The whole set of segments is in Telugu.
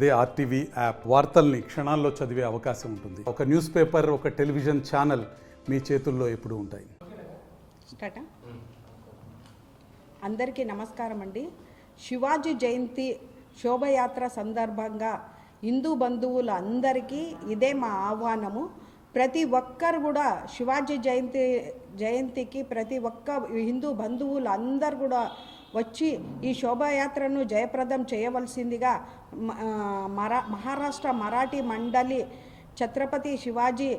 అదే ఆర్టీవీ యాప్. వార్తల్ని క్షణాల్లో చదివే అవకాశం ఉంటుంది. ఒక న్యూస్ పేపర్ ఒక టెలివిజన్ ఛానల్ మీ చేతుల్లో ఎప్పుడు ఉంటాయి. అందరికీ నమస్కారం అండి. శివాజీ జయంతి శోభయాత్ర సందర్భంగా హిందూ బంధువులు అందరికీ ఇదే మా ఆహ్వానము. ప్రతి ఒక్కరు కూడా శివాజీ జయంతి జయంతికి ప్రతి ఒక్క హిందూ బంధువులు అందరు కూడా వచ్చి ఈ శోభాయాత్రను జయప్రదం చేయవలసిందిగా మరా మహారాష్ట్ర మరాఠీ మండలి ఛత్రపతి శివాజీ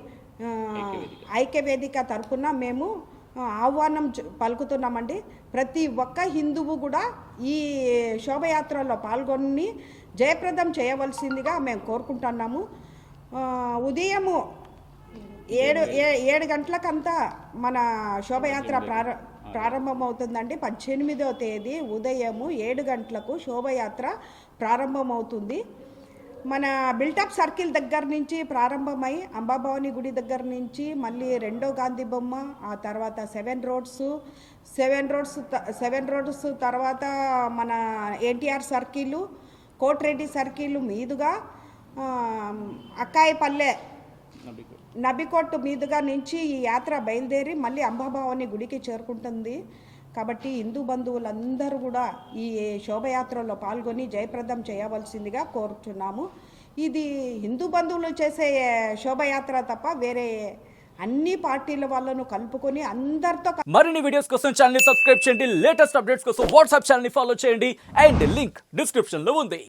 ఐక్యవేదిక. తరపున మేము ఆహ్వానం పలుకుతున్నామండి. ప్రతి ఒక్క హిందువు కూడా ఈ శోభయాత్రలో పాల్గొని జయప్రదం చేయవలసిందిగా మేము కోరుకుంటున్నాము. ఉదయము ఏడు ఏ- ఏడు గంటలకంతా మన శోభయాత్ర ప్రార ప్రారంభమవుతుందండి. పద్దెనిమిదో తేదీ ఉదయము ఏడు గంటలకు శోభయాత్ర ప్రారంభమవుతుంది. మన బిల్టప్ సర్కిల్ దగ్గర నుంచి ప్రారంభమై అంబాభవాని గుడి దగ్గర నుంచి మళ్ళీ రెండో గాంధీ బొమ్మ ఆ తర్వాత seven roads seven roads seven roads తర్వాత మన ఎన్టీఆర్ సర్కిల్ కోటిరెడ్డి సర్కిల్ మీదుగా అక్కాయిపల్లె నబికొట్టు మీదుగా నుంచి ఈ యాత్ర బయలుదేరి మళ్ళీ అంబాభవాని గుడికి చేరుకుంటుంది. కాబట్టి హిందూ బంధువులందరూ కూడా ఈ శోభయాత్రలో పాల్గొని జయప్రదం చేయవలసిందిగా కోరుచున్నాము. ఇది హిందూ బంధువులు చేసే శోభయాత్ర తప్ప వేరే అన్ని పార్టీల వాళ్ళను కలుపుకొని అందరితో మరిన్ని వీడియోస్ కోసం ఛానల్ని సబ్స్క్రైబ్ చేయండి. లేటెస్ట్ అప్డేట్స్ కోసం వాట్సాప్ ఛానల్ని ఫాలో చేయండి. అండ్ లింక్ డిస్క్రిప్షన్లో ఉంది.